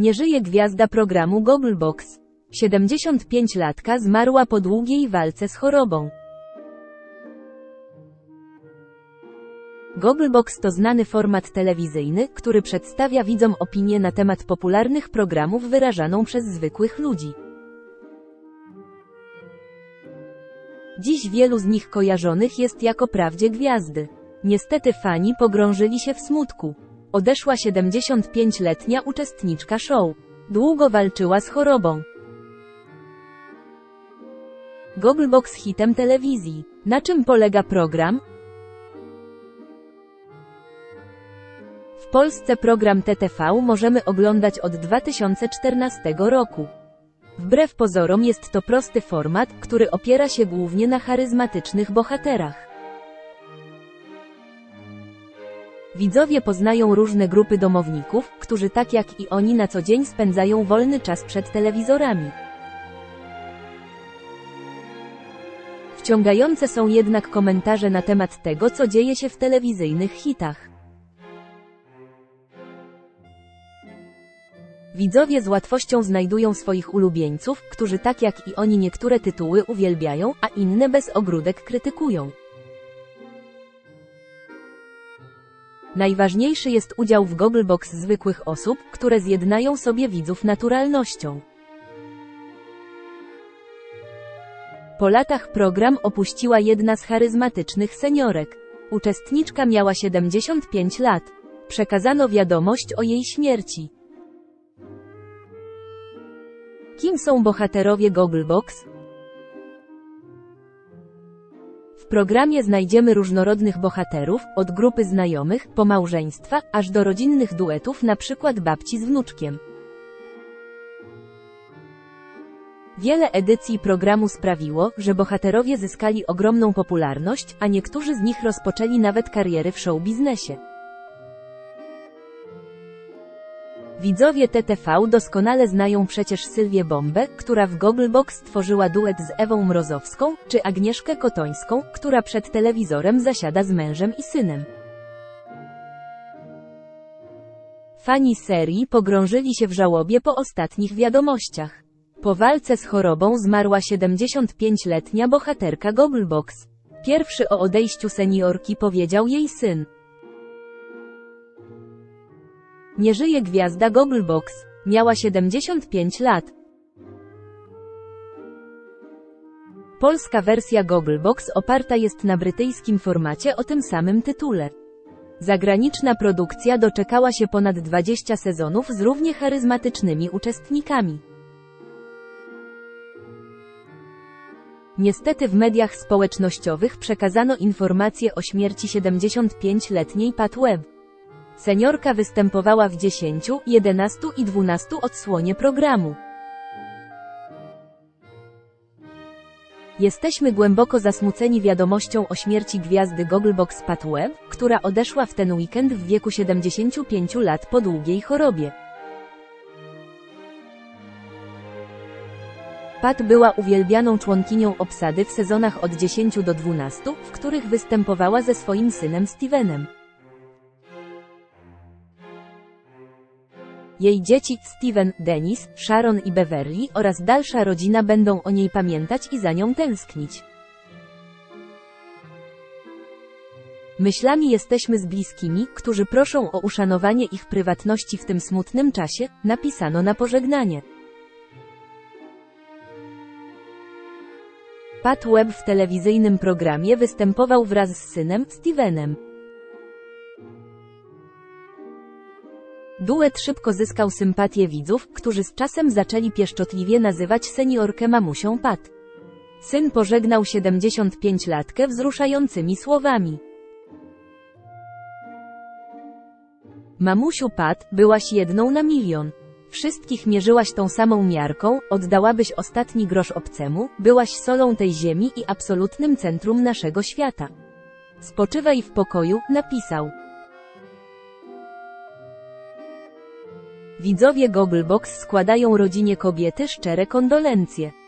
Nie żyje gwiazda programu Gogglebox. 75-latka zmarła po długiej walce z chorobą. Gogglebox to znany format telewizyjny, który przedstawia widzom opinię na temat popularnych programów wyrażaną przez zwykłych ludzi. Dziś wielu z nich kojarzonych jest jako prawdzie gwiazdy. Niestety fani pogrążyli się w smutku. Odeszła 75-letnia uczestniczka show. Długo walczyła z chorobą. Gogglebox hitem telewizji. Na czym polega program? W Polsce program TTV możemy oglądać od 2014 roku. Wbrew pozorom jest to prosty format, który opiera się głównie na charyzmatycznych bohaterach. Widzowie poznają różne grupy domowników, którzy tak jak i oni na co dzień spędzają wolny czas przed telewizorami. Wciągające są jednak komentarze na temat tego, co dzieje się w telewizyjnych hitach. Widzowie z łatwością znajdują swoich ulubieńców, którzy tak jak i oni niektóre tytuły uwielbiają, a inne bez ogródek krytykują. Najważniejszy jest udział w Gogglebox zwykłych osób, które zjednają sobie widzów naturalnością. Po latach program opuściła jedna z charyzmatycznych seniorek. Uczestniczka miała 75 lat. Przekazano wiadomość o jej śmierci. Kim są bohaterowie Gogglebox? Programie znajdziemy różnorodnych bohaterów, od grupy znajomych, po małżeństwa, aż do rodzinnych duetów przykład babci z wnuczkiem. Wiele edycji programu sprawiło, że bohaterowie zyskali ogromną popularność, a niektórzy z nich rozpoczęli nawet kariery w show Widzowie TTV doskonale znają przecież Sylwię Bombę, która w Gogglebox stworzyła duet z Ewą Mrozowską, czy Agnieszkę Kotońską, która przed telewizorem zasiada z mężem i synem. Fani serii pogrążyli się w żałobie po ostatnich wiadomościach. Po walce z chorobą zmarła 75-letnia bohaterka Gogglebox. Pierwszy o odejściu seniorki powiedział jej syn. Nie żyje gwiazda Gogglebox. Miała 75 lat. Polska wersja Gogglebox oparta jest na brytyjskim formacie o tym samym tytule. Zagraniczna produkcja doczekała się ponad 20 sezonów z równie charyzmatycznymi uczestnikami. Niestety w mediach społecznościowych przekazano informacje o śmierci 75-letniej Pat Webb. Seniorka występowała w 10, 11 i 12 odsłonie programu. Jesteśmy głęboko zasmuceni wiadomością o śmierci gwiazdy Gogglebox Pat Webb, która odeszła w ten weekend w wieku 75 lat po długiej chorobie. Pat była uwielbianą członkinią obsady w sezonach od 10 do 12, w których występowała ze swoim synem Stevenem. Jej dzieci, Steven, Dennis, Sharon i Beverly oraz dalsza rodzina będą o niej pamiętać i za nią tęsknić. Myślami jesteśmy z bliskimi, którzy proszą o uszanowanie ich prywatności w tym smutnym czasie, napisano na pożegnanie. Pat Webb w telewizyjnym programie występował wraz z synem, Stevenem. Duet szybko zyskał sympatię widzów, którzy z czasem zaczęli pieszczotliwie nazywać seniorkę mamusią Pat. Syn pożegnał 75-latkę wzruszającymi słowami. Mamusiu Pat, byłaś jedną na milion. Wszystkich mierzyłaś tą samą miarką, oddałabyś ostatni grosz obcemu, byłaś solą tej ziemi i absolutnym centrum naszego świata. Spoczywaj w pokoju, napisał. Widzowie Gogglebox składają rodzinie kobiety szczere kondolencje.